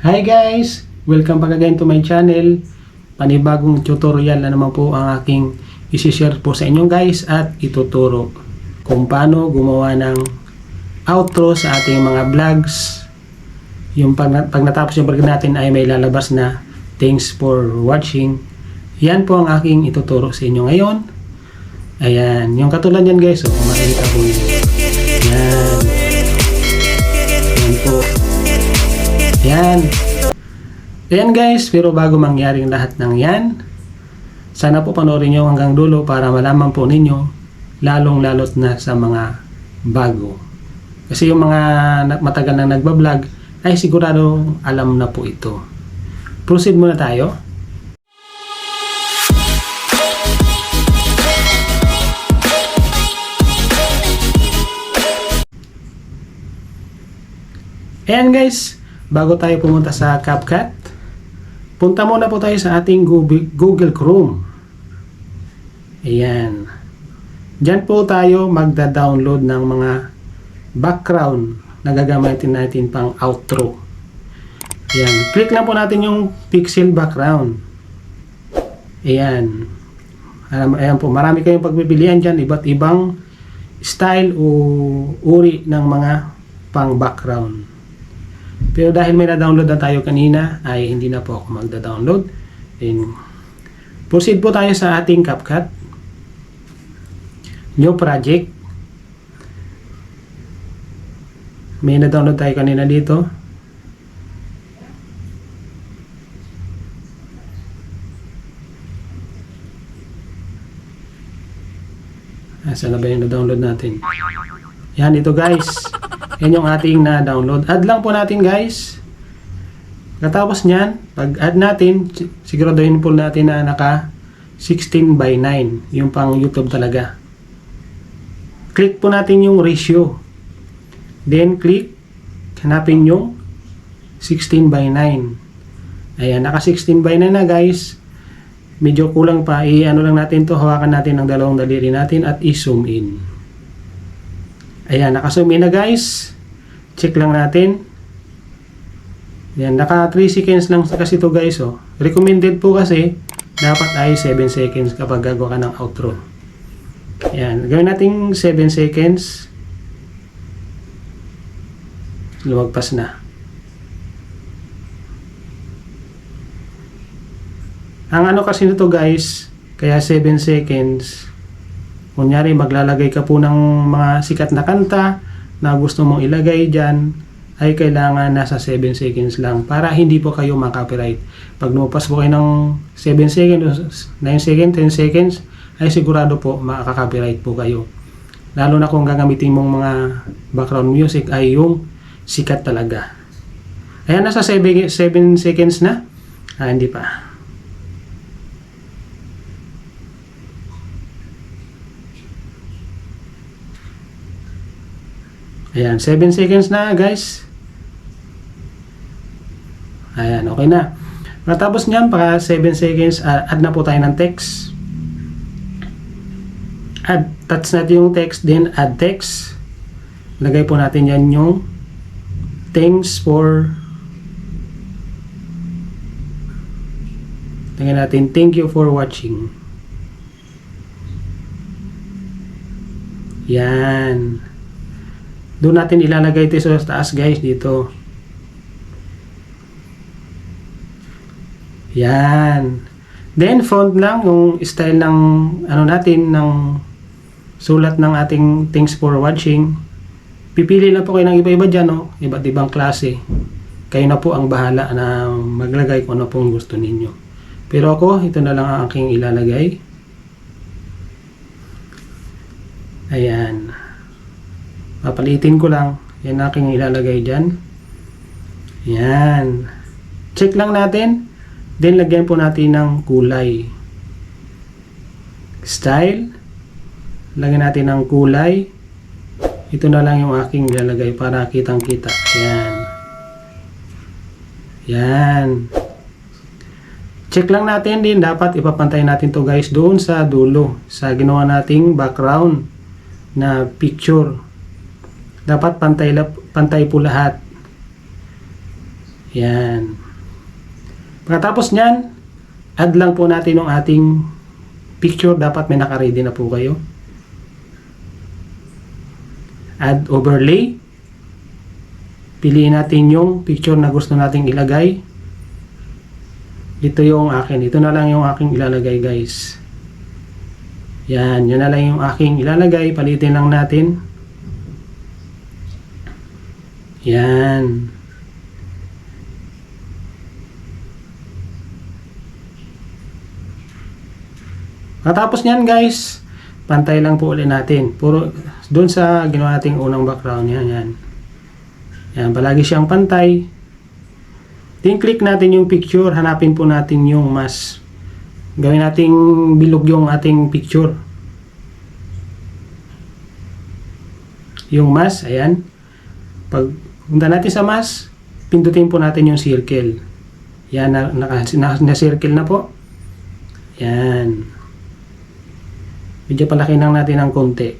Hi guys! Welcome back again to my channel. Panibagong tutorial na naman po ang aking isi-share po sa inyo guys at ituturo kung paano gumawa ng outro sa ating mga vlogs. Yung pag, pag natapos yung vlog natin ay may lalabas na thanks for watching. Yan po ang aking ituturo sa inyo ngayon. Ayan, yung katulad yan guys, oh, kung makikita po yun. Yan. Yan po. Yan. Ayan guys, pero bago mangyari ang lahat ng yan, sana po panoorin nyo hanggang dulo para malaman po ninyo lalong lalot na sa mga bago. Kasi yung mga matagal na nagbablog ay sigurado alam na po ito. Proceed muna tayo. Ayan guys, bago tayo pumunta sa CapCut, punta muna po tayo sa ating Google, Chrome. Ayan. Diyan po tayo magda-download ng mga background na gagamitin natin pang outro. Ayan. Click lang po natin yung pixel background. Ayan. Ayan, po, marami kayong pagpipilian dyan, iba't ibang style o uri ng mga pang background. Pero dahil may na-download na tayo kanina, ay hindi na po ako magda-download. Then, proceed po tayo sa ating CapCut. New project. May na-download tayo kanina dito. Asa na ba yung na-download natin? Yan, ito guys. Yan yung ating na-download. Add lang po natin guys. Katapos niyan, pag add natin, si- siguraduhin po natin na naka 16 by 9. Yung pang YouTube talaga. Click po natin yung ratio. Then click, hanapin yung 16 by 9. Ayan, naka 16 by 9 na guys. Medyo kulang pa. I-ano lang natin to hawakan natin ng dalawang daliri natin at i-zoom in. Ayan, naka-zoom in na guys. Check lang natin. Ayan, naka 3 seconds lang kasi to guys. Oh. Recommended po kasi dapat ay 7 seconds kapag gagawa ka ng outro. Ayan, gawin natin 7 seconds. Lumagpas na. Ang ano kasi nito guys, kaya 7 seconds, kunyari maglalagay ka po ng mga sikat na kanta na gusto mong ilagay dyan, ay kailangan nasa 7 seconds lang para hindi po kayo makopyright. Pag lumapas po kayo ng 7 seconds, 9 seconds, 10 seconds, ay sigurado po makaka-copyright po kayo. Lalo na kung gagamitin mong mga background music ay yung sikat talaga. Ayan, nasa 7, 7 seconds na. Ah, hindi pa. Ayan, 7 seconds na guys. Ayan, okay na. Matapos niyan, paka 7 seconds, ah, add na po tayo ng text. Add, touch natin yung text, then add text. Lagay po natin yan yung thanks for Tingnan natin, thank you for watching. Yan. Doon natin ilalagay ito sa taas guys dito. Yan. Then font lang yung style ng ano natin ng sulat ng ating thanks for watching. Pipili lang po kayo ng iba-iba dyan, no? iba't ibang klase. Kayo na po ang bahala na maglagay kung ano pong gusto ninyo. Pero ako, ito na lang ang aking ilalagay. Ayan. Papalitin ko lang. Yan aking ilalagay dyan. Yan. Check lang natin. Then, lagyan po natin ng kulay. Style. Lagyan natin ng kulay. Ito na lang yung aking ilalagay para kitang-kita. Yan. Yan. Check lang natin din. Dapat ipapantay natin to guys doon sa dulo. Sa ginawa nating background na picture. Dapat pantay, pantay po lahat. Yan. Pagkatapos niyan, add lang po natin yung ating picture. Dapat may naka-ready na po kayo. Add overlay. Piliin natin yung picture na gusto nating ilagay. Ito yung akin. Ito na lang yung aking ilalagay guys. Yan. Yan na lang yung aking ilalagay. Palitin lang natin. Yan. Katapos niyan guys, pantay lang po ulit natin. Puro doon sa ginawa nating unang background yan, yan. Yan, palagi siyang pantay. Then click natin yung picture, hanapin po natin yung mas gawin nating bilog yung ating picture. Yung mas, ayan. Pag punta natin sa mas, pindutin po natin yung circle. Yan, na, na, na, na circle na po. Yan. Medyo palaki lang natin ng konti.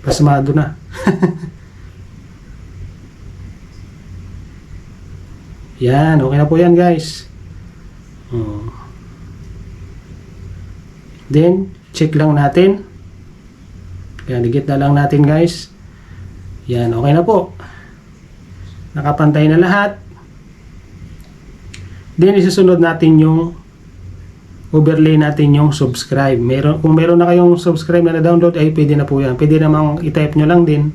Pasmado na. yan, okay na po yan guys. Oh. Then, check lang natin. Yan, digit na lang natin guys. Yan, okay na po. Nakapantay na lahat. Then isusunod natin yung overlay natin yung subscribe. Meron, kung meron na kayong subscribe na na-download ay pwede na po yan. Pwede namang i-type nyo lang din.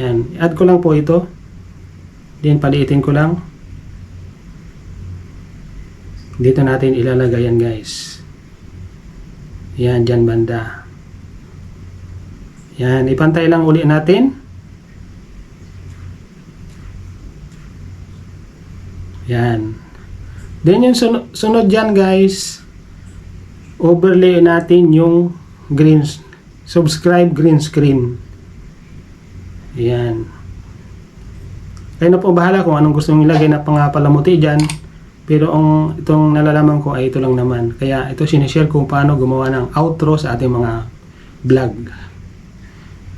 Yan. Add ko lang po ito. Then paliitin ko lang. Dito natin ilalagay yan guys. Yan, dyan banda. Yan, ipantay lang uli natin. Yan. Then yung sunod, sunod dyan guys, overlay natin yung green, subscribe green screen. Yan. Kayo na po bahala kung anong gusto nyo ilagay na pangapalamuti dyan. Pero ang itong nalalaman ko ay ito lang naman. Kaya ito sinishare kung paano gumawa ng outro sa ating mga vlog.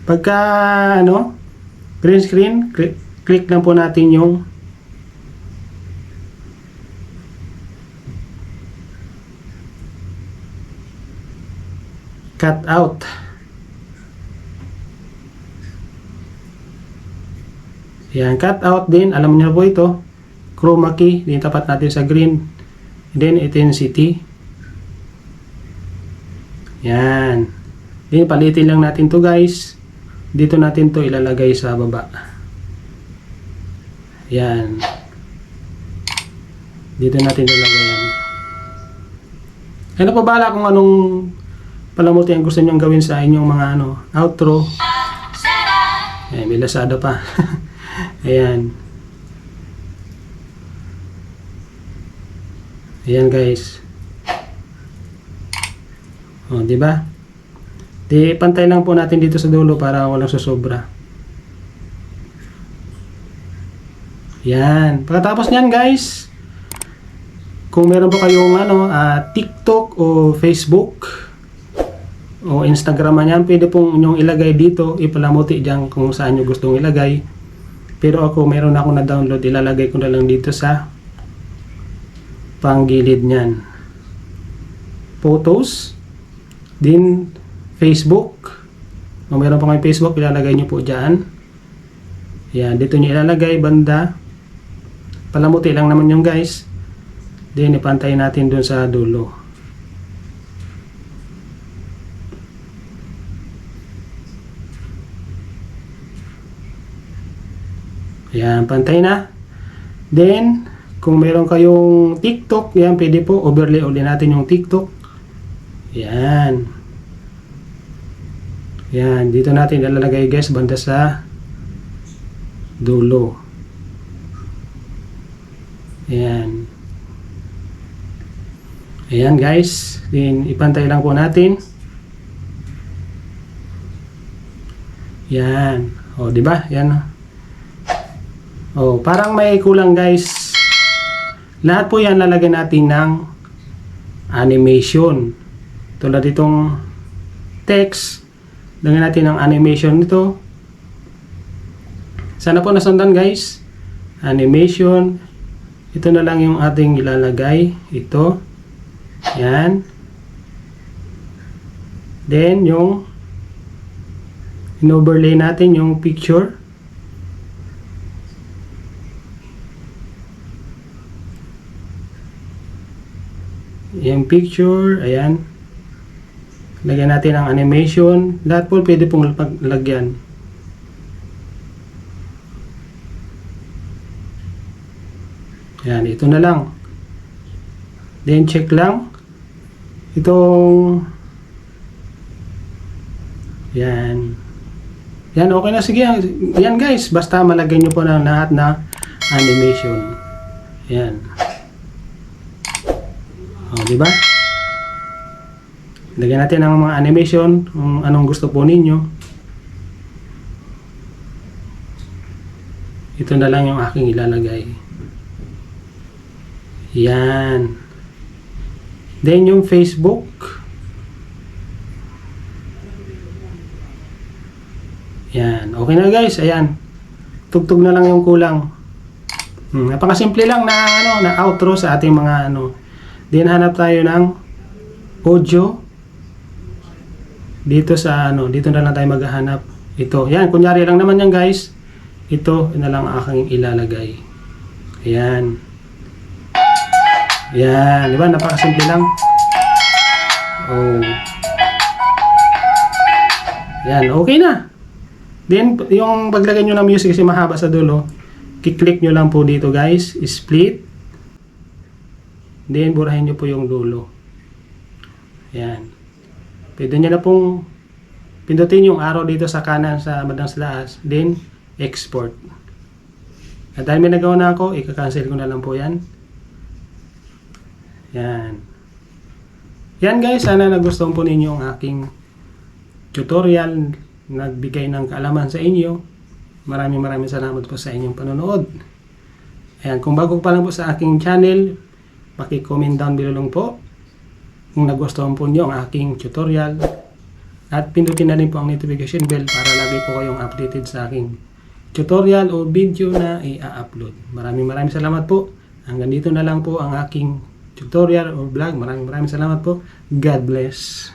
Pagka ano, green screen, click, click lang po natin yung cut out. Yan, cut out din. Alam niyo po ito. Chroma key. Din tapat natin sa green. Then, intensity. Yan. Then, palitin lang natin to guys. Dito natin to ilalagay sa baba. Yan. Dito natin ilalagay yan. Na pa bala kung anong palamuti ang gusto nyong gawin sa inyong mga ano, outro. Ayan, may lasada pa. Ayan. Ayan guys. O, di ba? Di pantay lang po natin dito sa dulo para walang susobra. Yan. Pagkatapos niyan guys, kung meron po kayong ano, ah, TikTok o Facebook, o Instagram man yan, pwede pong inyong ilagay dito, ipalamuti dyan kung saan nyo gustong ilagay. Pero ako, meron ako na-download, ilalagay ko na lang dito sa panggilid niyan. Photos, din Facebook. Kung meron pa kayong Facebook, ilalagay nyo po dyan. Yan, dito nyo ilalagay, banda. Palamuti lang naman yung guys. Then, ipantay natin dun sa dulo. Ayan, pantay na. Then, kung meron kayong TikTok, yan, pwede po, overlay uli natin yung TikTok. Yan. Yan, dito natin ilalagay guys, banda sa dulo. Ayan. Ayan guys, then ipantay lang po natin. Yan. O, di ba? Yan. Oh, parang may kulang guys. Lahat po yan lalagyan natin ng animation. Tulad itong text. Lagyan natin ang animation nito. Sana po nasundan guys. Animation. Ito na lang yung ating ilalagay. Ito. Yan. Then, yung in-overlay natin yung picture. Yung picture, ayan. Lagyan natin ang animation. Lahat po pwede pong paglagyan. Yan, ito na lang. Then check lang. Itong Yan. Yan, okay na. Sige. Yan guys. Basta malagay nyo po ng lahat na animation. Yan. O, di ba? Lagyan natin ang mga animation kung anong gusto po ninyo. Ito na lang yung aking ilalagay. Yan. Then yung Facebook. Yan. Okay na guys. Ayan. Tugtog na lang yung kulang. Hmm, napakasimple lang na ano na outro sa ating mga ano. Then hanap tayo ng audio dito sa ano, dito na lang tayo maghahanap. Ito. Yan, kunyari lang naman yan guys. Ito na lang aking ilalagay. Ayan. Yan, di ba? Napakasimple lang. Oh. Yan, okay na. Then, yung paglagay nyo ng music kasi mahaba sa dulo, kiklik nyo lang po dito guys, split. Then, burahin nyo po yung dulo. Yan. Pwede nyo na pong pindutin yung arrow dito sa kanan sa bandang slaas. Then, export. At dahil may nagawa na ako, ika-cancel ko na lang po yan. Yan. Yan guys, sana nagustuhan po ninyo ang aking tutorial. Nagbigay ng kaalaman sa inyo. Maraming maraming salamat po sa inyong panonood. Ayan, kung bago pa lang po sa aking channel, paki-comment down below lang po kung nagustuhan po niyo ang aking tutorial. At pindutin na rin po ang notification bell para lagi po kayong updated sa aking tutorial o video na i-upload. Maraming maraming salamat po. Hanggang dito na lang po ang aking tutorial o vlog. Maraming maraming salamat po. God bless.